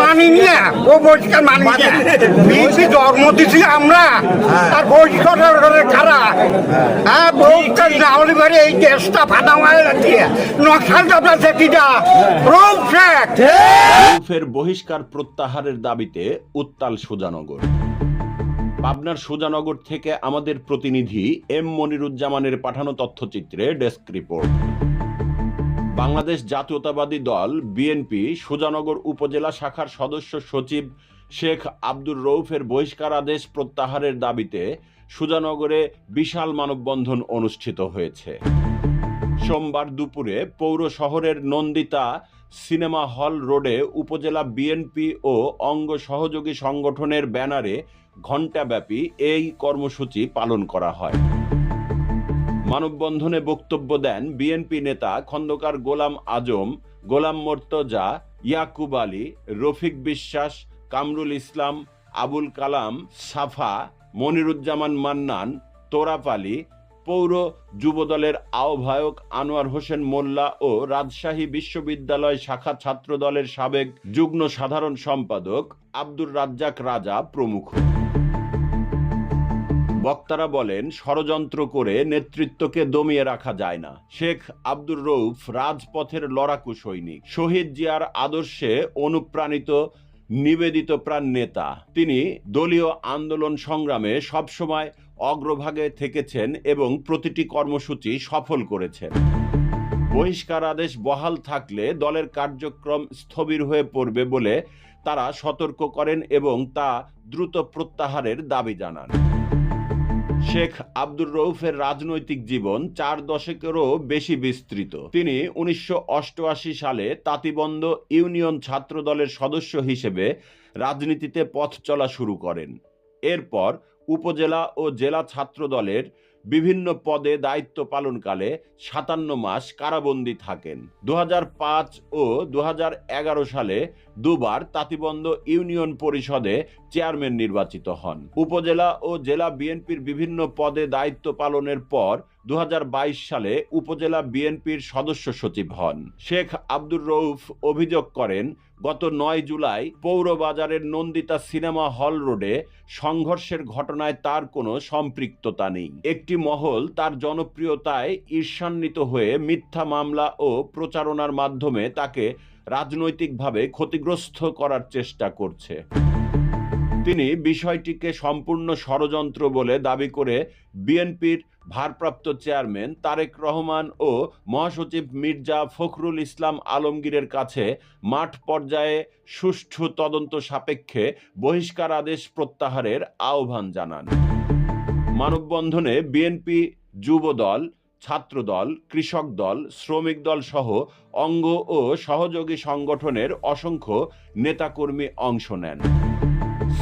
মানিনি না। ও বহিষ্কার মানিনি বিএনপি জন্ম দিছি আমরা। আর বহিষ্কার করে? হ্যাঁ বহিষ্কার না? হলে পরে এই দেশটা ফাটা মারে দিয়ে নকশাল চাপা সেটিটা রূপ শেখ রৌফের বহিষ্কার প্রত্যাহারের দাবিতে উত্তাল সুজানগর। পাবনার সুজানগর থেকে আমাদের প্রতিনিধি এম মনিরুজ্জামানের পাঠানো তথ্যচিত্রে ডেস্ক রিপোর্ট। বাংলাদেশ জাতীয়তাবাদী দল বিএনপি সুজানগর উপজেলা শাখার সদস্য সচিব শেখ আব্দুর রৌফের বহিষ্কার আদেশ প্রত্যাহারের দাবিতে সুজানগরে বিশাল মানববন্ধন অনুষ্ঠিত হয়েছে। সোমবার দুপুরে পৌর শহরের নন্দিতা সিনেমা হল রোডে উপজেলা বিএনপি ও অঙ্গ সহযোগী সংগঠনের ব্যানারে ঘণ্টাব্যাপী এই কর্মসূচি পালন করা হয়। মানববন্ধনে বক্তব্য দেন বিএনপি নেতা খন্দকার গোলাম আজম, গোলাম মোর্তজা, ইয়াকুব আলী, রফিক বিশ্বাস, কামরুল ইসলাম, আবুল কালাম, সাফা, মনিরুজ্জামান মান্নান, তোরাপ আলী, পৌর যুবদলের আহ্বায়ক আনোয়ার হোসেন মোল্লা ও রাজশাহী বিশ্ববিদ্যালয় শাখা ছাত্রদলের সাবেক যুগ্ম সাধারণ সম্পাদক আব্দুর রাজ্জাক রাজা প্রমুখ। বক্তারা বলেন, ষড়যন্ত্র করে নেতৃত্বকে দমিয়ে রাখা যায় না। শেখ আব্দুর রৌফ রাজপথের লড়াকু সৈনিক। শহীদ জিয়ার আদর্শে অনুপ্রাণিত, নিবেদিত প্রাণ নেতা। তিনি দলীয় আন্দোলন সংগ্রামে সবসময় অগ্রভাগে থেকেছেন এবং প্রতিটি কর্মসূচি সফল করেছেন। বহিষ্কার আদেশ বহাল থাকলে দলের কার্যক্রম স্থবির হয়ে পড়বে বলে তারা সতর্ক করেন এবং তা দ্রুত প্রত্যাহারের দাবি জানান। শেখ আব্দুর রৌফের রাজনৈতিক জীবন চার দশকেরও বেশি বিস্তৃত। তিনি উনিশশো অষ্টআশি সালে তাতিবন্ধ ইউনিয়ন ছাত্র দলের সদস্য হিসেবে রাজনীতিতে পথ চলা শুরু করেন। এরপর উপজেলা ও জেলা ছাত্র দলের বিভিন্ন পদে দায়িত্ব পালনকালে সাতান্ন মাস কারাবন্দী থাকেন। দু হাজার পাঁচ ও দু হাজার এগারো সালে দুবার তাতিবন্ধ ইউনিয়ন পরিষদে চেয়ারম্যান নির্বাচিত হন। উপজেলা ও জেলা বিএনপির বিভিন্ন পদে দায়িত্ব পালনের পর দু হাজার বাইশ সালে উপজেলা বিএনপির সদস্য সচিব হন। শেখ আব্দুর রৌফ অভিযোগ করেন, গত নয় জুলাই পৌরবাজারের নন্দিতা সিনেমা হল রোডে সংঘর্ষের ঘটনায় তার কোনো সম্পৃক্ততা নেই। একটি মহল তার জনপ্রিয়তায় ঈর্ষান্বিত হয়ে মিথ্যা মামলা ও প্রচারণার মাধ্যমে তাকে রাজনৈতিকভাবে ক্ষতিগ্রস্ত করার চেষ্টা করছে। তিনি বিষয়টিকে সম্পূর্ণ ষড়যন্ত্র বলে দাবি করে বিএনপির ভারপ্রাপ্ত চেয়ারম্যান তারেক রহমান ও মহাসচিব মির্জা ফখরুল ইসলাম আলমগীরের কাছে মাঠ পর্যায়ে সুষ্ঠু তদন্ত সাপেক্ষে বহিষ্কার আদেশ প্রত্যাহারের আহ্বান জানান। মানববন্ধনে বিএনপি যুবদল, ছাত্রদল, কৃষক দল, শ্রমিক দল সহ অঙ্গ ও সহযোগী সংগঠনের অসংখ্য নেতাকর্মী অংশ নেন।